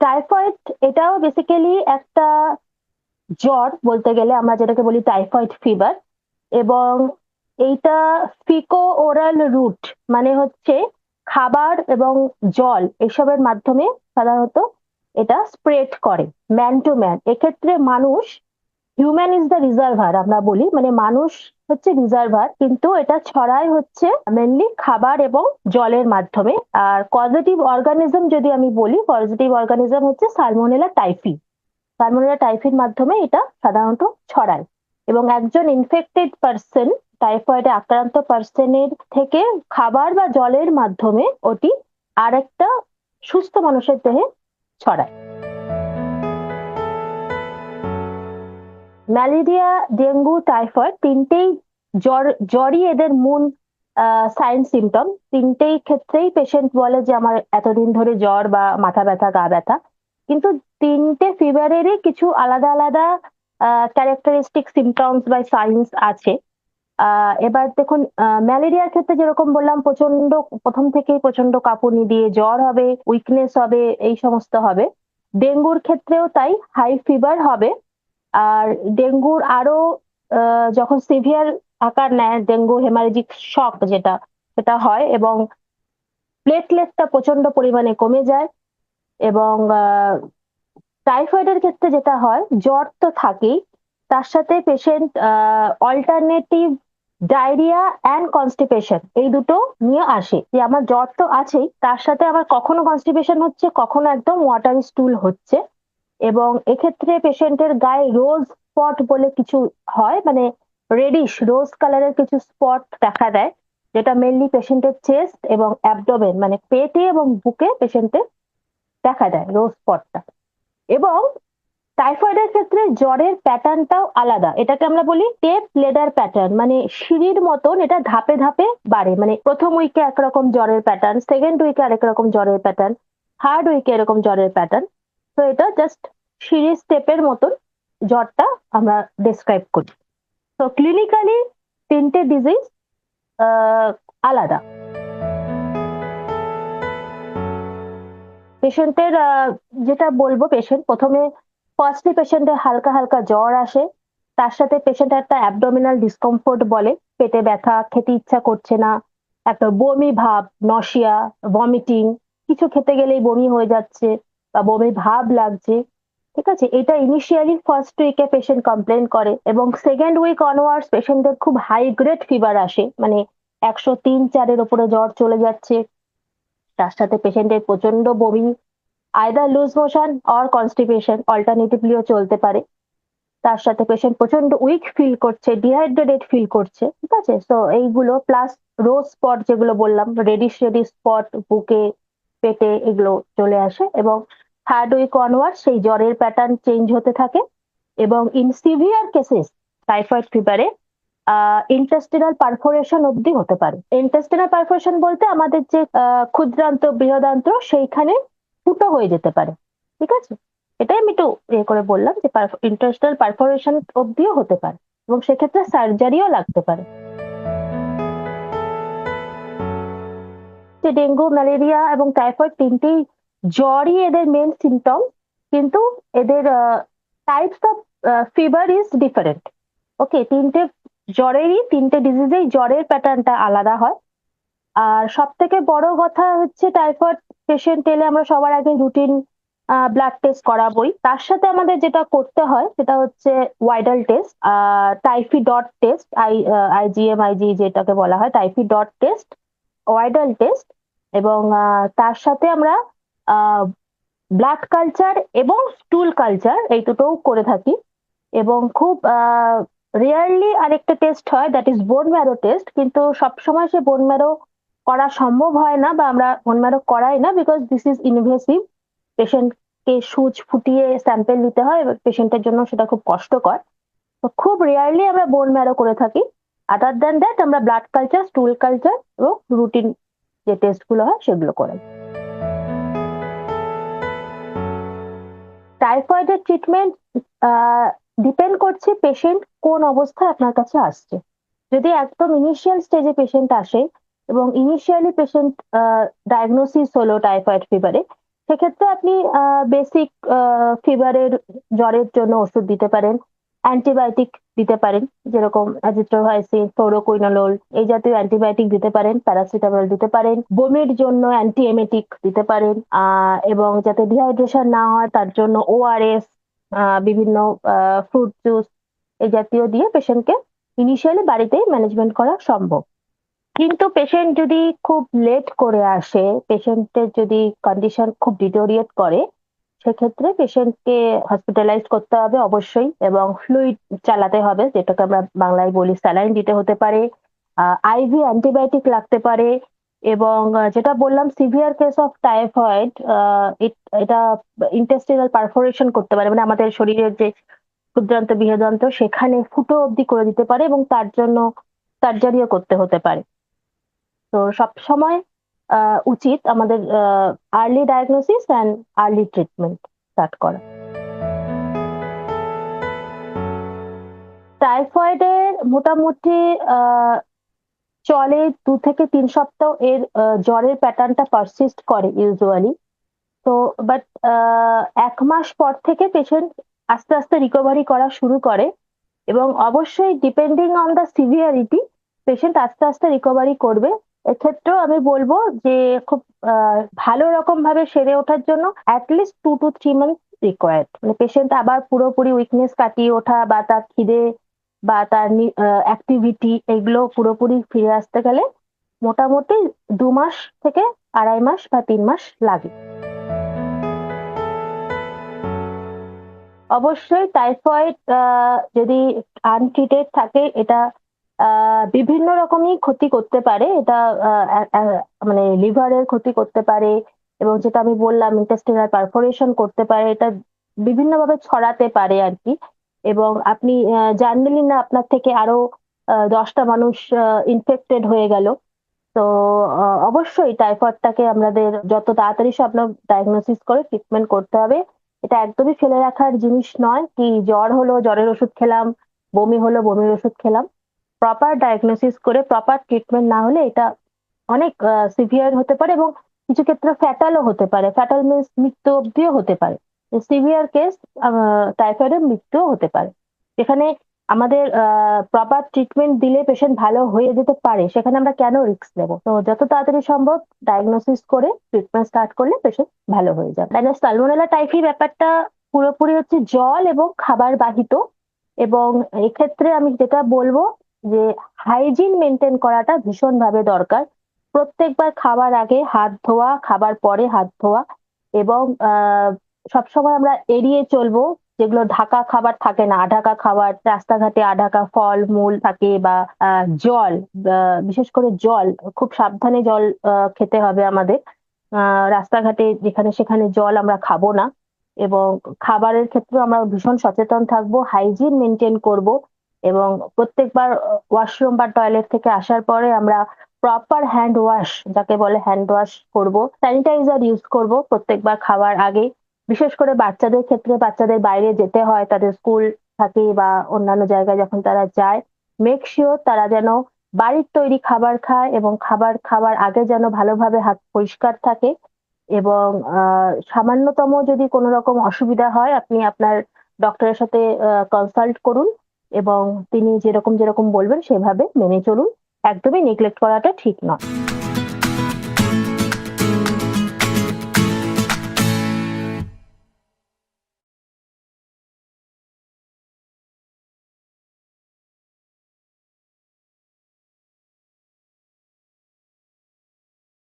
Typhoid এটাও basically একটা জ্বর বলতে গেলে আমরা যেটাকে বলি টাইফয়েড ফিভার এবং এইটা ফিকো ওরাল রুট মানে হচ্ছে খাবার এবং জল এসবের মাধ্যমে সাধারণত এটা স্প্রেড করে ম্যান টু ম্যান এক্ষেত্রে মানুষ হিউম্যান ইজ দ্য রিজার্ভার আমরা বলি মানে মানুষ হচ্ছে রিজার্ভার কিন্তু এটা ছড়ায় হচ্ছে মেনলি খাবার এবং জলের মাধ্যমে। আর পজিটিভ অর্গানিজম যদি আমি বলি পজিটিভ অর্গানিজম হচ্ছে সালমোনেলা টাইফি সালমোনেলা টাইফির মাধ্যমে এটা সাধারণত ছড়ায়। এবং একজন ইনফেক্টেড পার্সন টাইফয়েডে আক্রান্ত পার্সনের থেকে খাবার বা জলের মাধ্যমে ওটি আরেকটা সুস্থ মানুষের দেহে ছড়ায়। ম্যালেরিয়া, ডেঙ্গু, টাইফয়েড তিনটেই জ্বর, জ্বরই এদের মূল সাইন সিমটম তিনটেই ক্ষেত্রেই পেশেন্ট বলে যে, আমার এতদিন ধরে জ্বর বা মাথা ব্যথা, গা ব্যথা। কিন্তু তিনটে ফিভারেরই কিছু আলাদা আলাদা ক্যারেক্টারিস্টিক সিমটমস বা সাইন্স আছে। এবার দেখুন ম্যালেরিয়ার ক্ষেত্রে যেরকম বললাম প্রচণ্ড প্রথম থেকেই প্রচণ্ড কাঁপুনি দিয়ে জ্বর হবে উইকনেস হবে, এই সমস্ত হবে। ডেঙ্গুর ক্ষেত্রেও তাই হাই ফিভার হবে। আর ডেঙ্গুর আরও যখন সিভিয়ার আকার নেয়, ডেঙ্গু হেমারেজিক শক যেটা, সেটা হয় এবং প্লেটলেটটা প্রচণ্ড পরিমাণে কমে যায় এবং টাইফয়েডের ক্ষেত্রে যেটা হয়, জ্বর তো থাকেই, তার সাথে patient alternative diarrhoea and constipation এই দুটো নিয়ে আসে। যে আমার জ্বর তো আছেই, তার সাথে আমার কখনো কনস্টিপেশন হচ্ছে, কখনো একদম ওয়াটার স্টুল হচ্ছে। এবং এক্ষেত্রে পেশেন্টের গায়ে রোজ স্পট বলে কিছু হয় মানে রেডিশ রোজ কালারের কিছু স্পট দেখা দেয়, যেটা মেনলি পেশেন্টের চেস্ট এবং অ্যাবডোমেন মানে পেটে এবং বুকে পেশেন্টের দেখা দেয় রোজ স্পটটা এবং টাইফয়েডের ক্ষেত্রে জ্বরের প্যাটার্নটাও আলাদা। এটাকে আমরা বলি টেপ লেডার প্যাটার্ন মানে সিঁড়ির মতন এটা ধাপে ধাপে বাড়ে। মানে প্রথম উইকে একরকম জ্বরের প্যাটার্ন সেকেন্ড উইকে আরেক রকম জ্বরের প্যাটার্ন থার্ড উইকে এরকম জ্বরের প্যাটার্ন তো এটা জাস্ট সিঁড়ি স্টেপের মতন জ্বরটা আমরা ডেসক্রাইব করি। তো ক্লিনিক্যালি তিনটে ডিজিজ আলাদা। পেশেন্টের যেটা বলব পেশেন্ট প্রথমে ফার্স্টলি পেশেন্টের হালকা হালকা জ্বর আসে, তার সাথে পেশেন্ট একটা অ্যাবডোমিনাল ডিসকমফোর্ট বলে, পেটে ব্যথা, খেতে ইচ্ছা করছে না, একটা বমি ভাব নশিয়া ভমিটিং কিছু খেতে গেলেই বমি হয়ে যাচ্ছে বা বমি ভাব লাগছে। ঠিক আছে? এটা ইনিশিয়ালি ফার্স্ট উইকে পেশেন্ট কমপ্লেন করে এবং সেকেন্ড উইক অনওয়ার্ডস পেশেন্টের খুব হাই গ্রেড ফিভার আসে। মানে একশো তিন চারের ওপরে জ্বর চলে যাচ্ছে। তার সাথে পেশেন্টের প্রচণ্ড বমি either loose motion or constipation অল্টারনেটিভলিও চলতে পারে। তার সাথে পেশেন্ট প্রচণ্ড উইক ফিল করছে ডিহাইড্রেটেড ফিল করছে, ঠিক আছে? তো এইগুলো প্লাস রোজ স্পট যেগুলো বললাম রেডিশ রেডিশ স্পট বুকে, পেটে, এগুলো চলে আসে এবং থার্ড উইক অনওয়ার্ড সেই জ্বরের প্যাটার্ন চেঞ্জ হতে থাকে এবং ইন সিভিয়ার কেসেস টাইফয়েড ফিভারে ইন্টেস্টিনাল পারফোরেশন অবধি হতে পারে। ইন্টেস্টিনাল পারফোরেশন বলতে আমাদের যে ক্ষুদ্রান্ত বৃহদান্ত্র সেইখানে ফুটো হয়ে যেতে পারে। ঠিক আছে? এটাই আমি একটু ইয়ে করে বললাম যে ইন্টারস্টাল পারফোরেশন অবধিও হতে পারে এবং সেক্ষেত্রে সার্জারিও লাগতে পারে। ডেঙ্গু, ম্যালেরিয়া এবং টাইফয়েড তিনটেই জ্বরই এদের মেন সিমটম কিন্তু এদের types of fever is different okay তিনটে জ্বরেরই, তিনটে ডিজিজেই জ্বরের প্যাটার্নটা আলাদা হয়। আর সব থেকে বড় কথা হচ্ছে টাইফয়েড পেশেন্ট এলে আমরা সবার আগে রুটিন ব্লাড টেস্ট করাবই। তার সাথে আমাদের যেটা করতে হয়, সেটা হচ্ছে Widal test typhi dot test I IgM IG যেটাকে বলা হয় typhi dot test Widal test এবং তার সাথে আমরা ব্লাড কালচার এবং স্টুল কালচার এই দুটোও করে থাকি। এবং খুব রেয়ারলি আরেকটা টেস্ট হয় that is bone marrow test কিন্তু সবসময় সে বোন ম্যারো করা সম্ভব হয় না বা আমরা বোন ম্যারো করাই না বিকজ দিস ইজ ইনভেসিভ পেশেন্টকে সুচ ফুটিয়ে স্যাম্পেল নিতে হয় এবং পেশেন্টের জন্য সেটা খুব কষ্টকর। তো খুব রেয়ারলি আমরা বোন ম্যারো করে থাকি। আদার দ্যান দ্যাট আমরা ব্লাড কালচার স্টুল কালচার এবং রুটিন যে টেস্টগুলো হয়, সেগুলো করাই টাইফয়েডের ট্রিটমেন্ট ডিপেন্ড করছে পেশেন্ট কোন অবস্থায় আপনার কাছে আসছে। যদি একদম ইনিশিয়াল স্টেজে পেশেন্ট আসে এবং ইনিশিয়ালি পেশেন্ট ডায়াগনোসিস হলো টাইফয়েড ফিভারে সেক্ষেত্রে আপনি বেসিক ফিভারের জ্বরের জন্য ওষুধ দিতে পারেন। অ্যান্টিবায়োটিক দিতে পারেন, যেরকম অ্যাজিথ্রোমাইসিন ফ্লোরোকুইনোলোল এই জাতীয় অ্যান্টিবায়োটিক দিতে পারেন প্যারাসিটামল দিতে পারেন, বমির জন্য অ্যান্টিএমেটিক দিতে পারেন এবং যাতে ডিহাইড্রেশন না হয় তার জন্য ওআরএস বিভিন্ন ফ্রুট জুস এই জাতীয় দিয়ে পেশেন্টকে ইনিশিয়ালি বাড়িতেই ম্যানেজমেন্ট করা সম্ভব। কিন্তু পেশেন্ট যদি খুব লেট করে আসে, পেশেন্টের যদি কন্ডিশন খুব ডিটোরিয়েট করে সেক্ষেত্রে পেশেন্টকে হসপিটালাইজ করতে হবে অবশ্যই এবং ফ্লুইড চালাতে হবে, যেটাকে আমরা বাংলায় বলি স্যালাইন দিতে হতে পারে আইভি অ্যান্টিবায়োটিক লাগতে পারে এবং যেটা বললাম সিভিয়ার কেস অফ টাইফয়েড এটা ইন্টেস্টিনাল পারফোরেশন করতে পারে মানে আমাদের শরীরের যে ক্ষুদ্রান্ত, বৃহদান্ত, সেখানে ফুটো অবধি করে দিতে পারে এবং তার জন্য সার্জারিও করতে হতে পারে। তো সব সময় উচিত আমাদের early diagnosis and early treatment start করা। টাইফয়েডের মোটামুটি চলে দু থেকে তিন সপ্তাহ এর জ্বরের প্যাটার্নটা পারসিস্ট করে ইউজুয়ালি তো বাট এক মাস পর থেকে পেশেন্ট আস্তে আস্তে রিকভারি করা শুরু করে এবং অবশ্যই depending on the severity patient আস্তে আস্তে রিকভারি করবে। এক্ষেত্রেও আমি বলব যে খুব ভালো রকম ভাবে সেরে ওঠার জন্য at least two two three month required মানে পেশেন্ট আবার পুরোপুরি উইকনেস কাটিয়ে ওঠা বা তার খিদে বা তার অ্যাক্টিভিটি এগুলো পুরোপুরি ফিরে আসতে গেলে মোটামুটি দু মাস থেকে আড়াই মাস বা তিন মাস লাগে। অবশ্যই টাইফয়েড যদি আনট্রিটেড থাকে এটা বিভিন্ন রকমই ক্ষতি করতে পারে। এটা মানে লিভারের ক্ষতি করতে পারে এবং যেটা আমি বললাম ইন্টেস্টিনাল পারফোরেশন করতে পারে, এটা বিভিন্নভাবে ছড়াতে পারে আর কি এবং আপনি জানলেনই না, আপনার থেকে আরও দশটা মানুষ ইনফেক্টেড হয়ে গেল। তো অবশ্যই টাইফয়েডটাকে আমাদের যত তাড়াতাড়ি সম্ভব ডায়াগনোসিস করে ট্রিটমেন্ট করতে হবে। এটা একদমই ফেলে রাখার জিনিস নয়। কি জ্বর হলো, জ্বরের ওষুধ খেলাম, বমি হলো, বমির ওষুধ খেলাম। প্রপার ডায়াগনোসিস করে প্রপার ট্রিটমেন্ট না হলে এটা অনেক সিভিয়ার হতে পারে এবং কিছু ক্ষেত্রে ফ্যাটালও হতে পারে। ফ্যাটাল মিন্স মৃত্যু অব্দিও হতে পারে। সিভিয়ার কেস টাইফয়েডের মৃত্যুও হতে পারে। যেখানে আমাদের প্রপার ট্রিটমেন্ট দিলে পেশেন্ট ভালো হয়ে যেতে পারে, সেখানে আমরা কেন রিস্ক নেব? তো যত তাড়াতাড়ি সম্ভব ডায়াগনোসিস করে ট্রিটমেন্ট স্টার্ট করলে পেশেন্ট ভালো হয়ে যাবে। তাই সালমোনেলা টাইফি ব্যাপারটা পুরোপুরি হচ্ছে জল এবং খাবার বাহিত এবং এক্ষেত্রে আমি যেটা বলব যে হাইজিন মেনটেন করাটা ভীষণভাবে দরকার। প্রত্যেকবার খাবার আগে হাত ধোয়া, খাবার পরে হাত ধোয়া এবং সবসময় আমরা এড়িয়ে চলবো। যেগুলো ঢাকা খাবার থাকে না, আঢাকা খাবার, রাস্তাঘাটে আঢাকা ফল মূল থাকে বা জল বিশেষ করে জল, খুব সাবধানে জল খেতে হবে আমাদের। রাস্তাঘাটে যেখানে সেখানে জল আমরা খাব না এবং খাবারের ক্ষেত্রে আমরা ভীষণ সচেতন থাকব হাইজিন মেনটেন করব। এবং প্রত্যেকবার ওয়াশরুম বা টয়লেট থেকে আসার পরে আমরা প্রপার হ্যান্ড ওয়াশ যাকে বলে হ্যান্ড ওয়াশ করব স্যানিটাইজার ইউজ করব প্রত্যেকবার খাওয়ার আগে। বিশেষ করে বাচ্চাদের ক্ষেত্রে বাচ্চাদের বাইরে যেতে হয়, তাদের স্কুল থাকে বা অন্যান্য জায়গায় যখন তারা যায় মেক শিওর তারা যেন বাড়ির তৈরি খাবার খায় এবং খাবার খাওয়ার আগে যেন ভালোভাবে হাত পরিষ্কার থাকে এবং সামান্যতম যদি কোনো রকম অসুবিধা হয়, আপনি আপনার ডক্টরের সাথে কনসাল্ট করুন। এবং তিনি যেরকম যেরকম বলবেন সেভাবে মেনে চলুন। একদমই নেগলেক্ট করাটা ঠিক নয়।